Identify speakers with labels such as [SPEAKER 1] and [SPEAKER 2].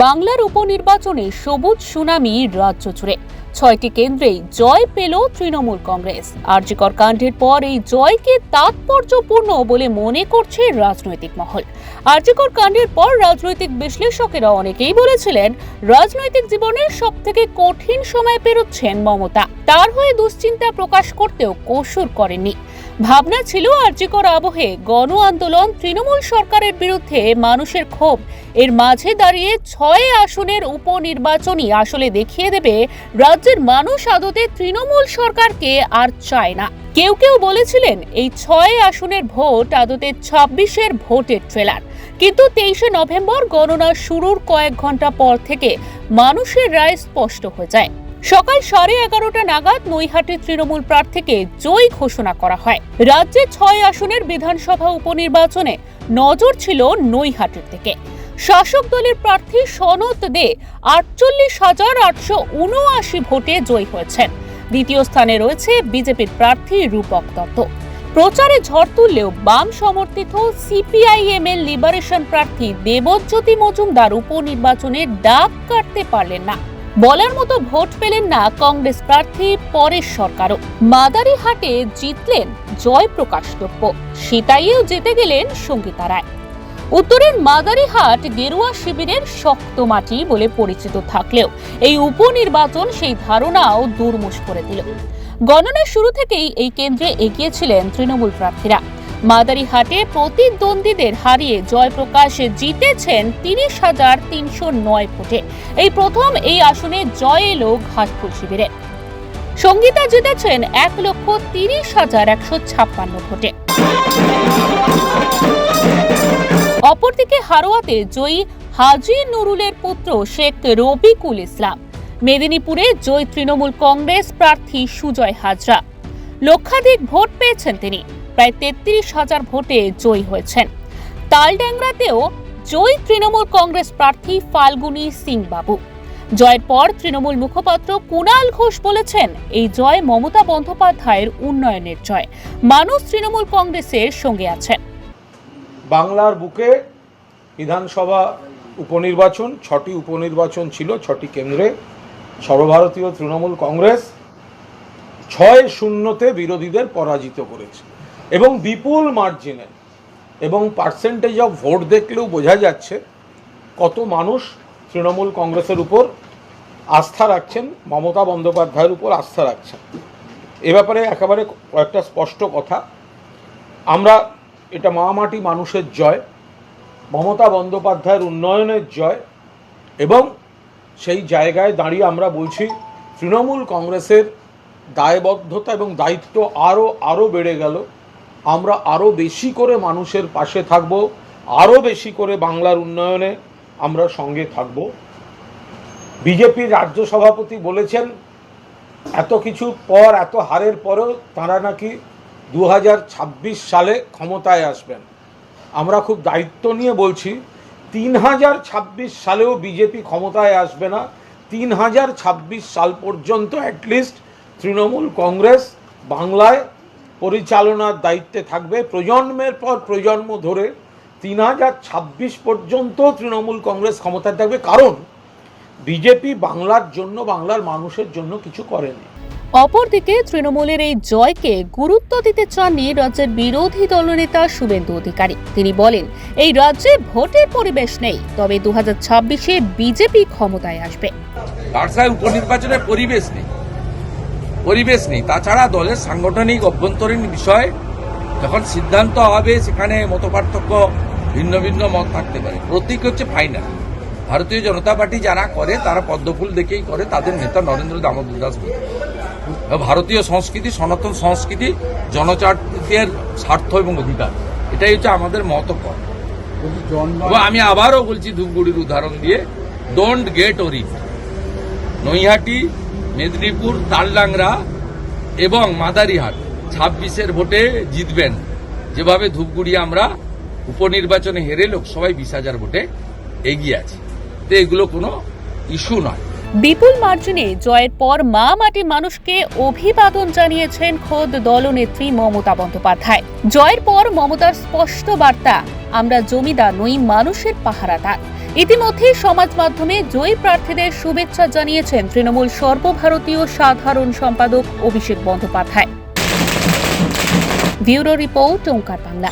[SPEAKER 1] বাংলার উপনির্বাচনে সবুজ সুনামি রাজ্য জুড়ে। ছয়টি কেন্দ্রেই জয় পেল তৃণমূল কংগ্রেস। আরজিকর কাণ্ডের পর এই জয়কে তাৎপর্যপূর্ণ বলে মনে করছে রাজনৈতিক মহল। আরজিকর কাণ্ডের পর রাজনৈতিক বিশ্লেষকেরা অনেকেই বলেছিলেন, রাজনৈতিক জীবনের সব থেকে কঠিন সময় পেরোচ্ছেন মমতা। তার হয়ে দুশ্চিন্তা প্রকাশ করতেও কসুর করেননি। ভাবনা ছিল আর্যিকর আবহে গণ আন্দোলন তৃণমূল সরকারের বিরুদ্ধে মানুষের ক্ষোভ। এর মাঝে দাঁড়িয়ে ছয় আসনের উপনির্বাচনই আসলে দেখিয়ে দেবে রাজ্যের মানুষ আদতে তৃণমূল সরকারকে আর চায় না। কেউ কেউ বলেছিলেন এই ছয় আসনের ভোট আদতে ছাব্বিশের ভোটের ট্রেলার কিন্তু তেইশে নভেম্বর গণনা শুরুর কয়েক ঘণ্টা পর থেকে মানুষের রায় স্পষ্ট হয়ে যায়। সকাল সাড়ে এগারোটা নাগাদ নৈহাটির তৃণমূল প্রার্থীকে জয়ী ঘোষণা করা হয়। রাজ্যে ছয় আসনের বিধানসভা উপনির্বাচনে নজর ছিল নৈহাটির দিকে। শাসক দলের প্রার্থী সনত দে আটচল্লিশ হাজার আটশো উনআশি ভোটে জয়ী হয়েছেন। দ্বিতীয় স্থানে রয়েছে বিজেপির প্রার্থী রূপক দত্ত। প্রচারে ঝড় তুললেও বাম সমর্থিত সিপিআইএম এর লিবারেশন প্রার্থী দেবজ্যোতি মজুমদার উপনির্বাচনে ডাক কাটতে পারলেন না। বলার মতো ভোট পেলেন না কংগ্রেস প্রার্থী পরেশ সরকারও। মাদারিহাটে জিতলেন জয়প্রকাশ টপ্প সিতাইয়েও জিতে গেলেন সঙ্গীতা রায়। উত্তরের মাদারিহাট গেরুয়া শিবিরের শক্ত মাটি বলে পরিচিত থাকলেও এই উপনির্বাচন সেই ধারণাও দুর্মুষ করে দিল। গণনার শুরু থেকেই এই কেন্দ্রে এগিয়েছিলেন তৃণমূল প্রার্থীরা। মাদারিহাটে প্রতিদ্বন্দ্বীদের হারিয়ে জয়প্রকাশ জিতেছেন তিরিশ হাজার তিনশো নয় ভোটে। এই প্রথম এই আসনে জয় এলো ঘাটফুল শিবিরে। সঙ্গীতা জিতেছেন এক লক্ষ তিরিশ হাজার একশো ছাপ্পান্ন ভোটে। অপরদিকে হারোয়াতে জয়ী হাজি নুরুলের পুত্র শেখ রবিকুল ইসলাম। মেদিনীপুরে জয় তৃণমূল কংগ্রেস প্রার্থী সুজয় হাজরা। লক্ষাধিক ভোট পেয়েছেন তিনি। প্রায় তেত্রিশ হাজার ভোটে জয়ী হয়েছেন। তালড্যাংরাতেও জয়ী তৃণমূল কংগ্রেস প্রার্থী ফাল্গুনী সিং বাবু জয়ের পর তৃণমূল মুখপাত্র কুণাল ঘোষ বলেছেন, এই জয় মমতা বন্দ্যোপাধ্যায়ের উন্নয়নের জয়। মানুষ তৃণমূল কংগ্রেসের সঙ্গে আছেন।
[SPEAKER 2] বাংলার বুকে বিধানসভা উপনির্বাচন, ছটি উপনির্বাচন ছিল, ছটি কেন্দ্রে সর্বভারতীয় তৃণমূল কংগ্রেস ছয় শূন্যতে বিরোধীদের পরাজিত করেছে। এবং বিপুল মার্জিনে এবং পার্সেন্টেজ অফ ভোট দেখলেও বোঝা যাচ্ছে কত মানুষ তৃণমূল কংগ্রেসের উপর আস্থা রাখছেন, মমতা বন্দ্যোপাধ্যায়ের উপর আস্থা রাখছেন। এ ব্যাপারে একেবারে কয়েকটা স্পষ্ট কথা। আমরা এটা মামাটি মানুষের জয়, মমতা বন্দ্যোপাধ্যায়ের উন্নয়নের জয় এবং সেই জায়গায় দাঁড়িয়ে আমরা বলছি, তৃণমূল কংগ্রেসের দায়বদ্ধতা এবং দায়িত্ব আরও আরও বেড়ে গেল। আমরা আরও বেশি করে মানুষের পাশে থাকব আরও বেশি করে বাংলার উন্নয়নে আমরা সঙ্গে থাকব। বিজেপির রাজ্য সভাপতি বলেছেন, এত কিছু পর, এত হারের পরেও তারা নাকি দু হাজার ছাব্বিশ সালে ক্ষমতায় আসবেন। আমরা খুব দায়িত্ব নিয়ে বলছি তিন হাজার ছাব্বিশ সালেও বিজেপি ক্ষমতায় আসবে না তিন হাজার ছাব্বিশ সাল পর্যন্ত অ্যাটলিস্ট তৃণমূল কংগ্রেস বাংলায় পরিচালনার দায়িত্বে থাকবে। প্রজন্মের পর প্রজন্ম ধরে তিন হাজার ছাব্বিশ পর্যন্ত তৃণমূল কংগ্রেস ক্ষমতায় থাকবে। কারণ বিজেপি বাংলার জন্য বাংলার মানুষের জন্য কিছু করেনি।
[SPEAKER 1] অপরদিকে তৃণমূলের এই জয়কে গুরুত্ব দিতে চাননি রাজ্যের বিরোধী দলনেতা শুভেন্দু অধিকারী। তিনি বলেন এই রাজ্যে ভোটের পরিবেশ নেই তবে দু হাজার ছাব্বিশে বিজেপি ক্ষমতায় আসবে।
[SPEAKER 3] উপনির্বাচনের পরিবেশ নেই। পরিবেশ নেই। তাছাড়া দলের সাংগঠনিক অভ্যন্তরীণ বিষয়, যখন সিদ্ধান্ত হবে, সেখানে মতপার্থক্য ভিন্ন ভিন্ন মত থাকতে পারে। প্রতীক হচ্ছে ফাইনাল ভারতীয় জনতা পার্টি যারা করে, তারা পদ্মফুল দেখেই করে, তাদের নেতা নরেন্দ্র দামোদর দাস। ভারতীয় সংস্কৃতি, সনাতন সংস্কৃতি জনজাতির স্বার্থ এবং অধিকার। এটাই হচ্ছে আমাদের মতপথ। এবং আমি আবারও বলছি ধূপগুড়ির উদাহরণ দিয়ে ডোন্ট গেট ওরি নৈহাটি মেদিনীপুর তালডাংরা এবং মাদারিহাট ছাব্বিশের ভোটে জিতবেন। যেভাবে ধূপগুড়ি আমরা উপনির্বাচনে হেরে লোকসভায় বিশ হাজার ভোটে এগিয়ে আছি। তো এগুলো কোনো ইস্যু নয়।
[SPEAKER 1] বিপুল মার্জিনে জয়ের পর মা মাটি মানুষকে অভিবাদন জানিয়েছেন খোদ দলনেত্রী মমতা বন্দ্যোপাধ্যায়। জয়ের পর মমতার স্পষ্ট বার্তা, আমরা জমিদার নই, মানুষের পাহারাদার। ইতিমধ্যে সমাজ মাধ্যমে জয়ী প্রার্থীদের শুভেচ্ছা জানিয়েছেন তৃণমূল সর্বভারতীয় সাধারণ সম্পাদক Abhishek Bandyopadhyay. Bureau report Omkar Bangla.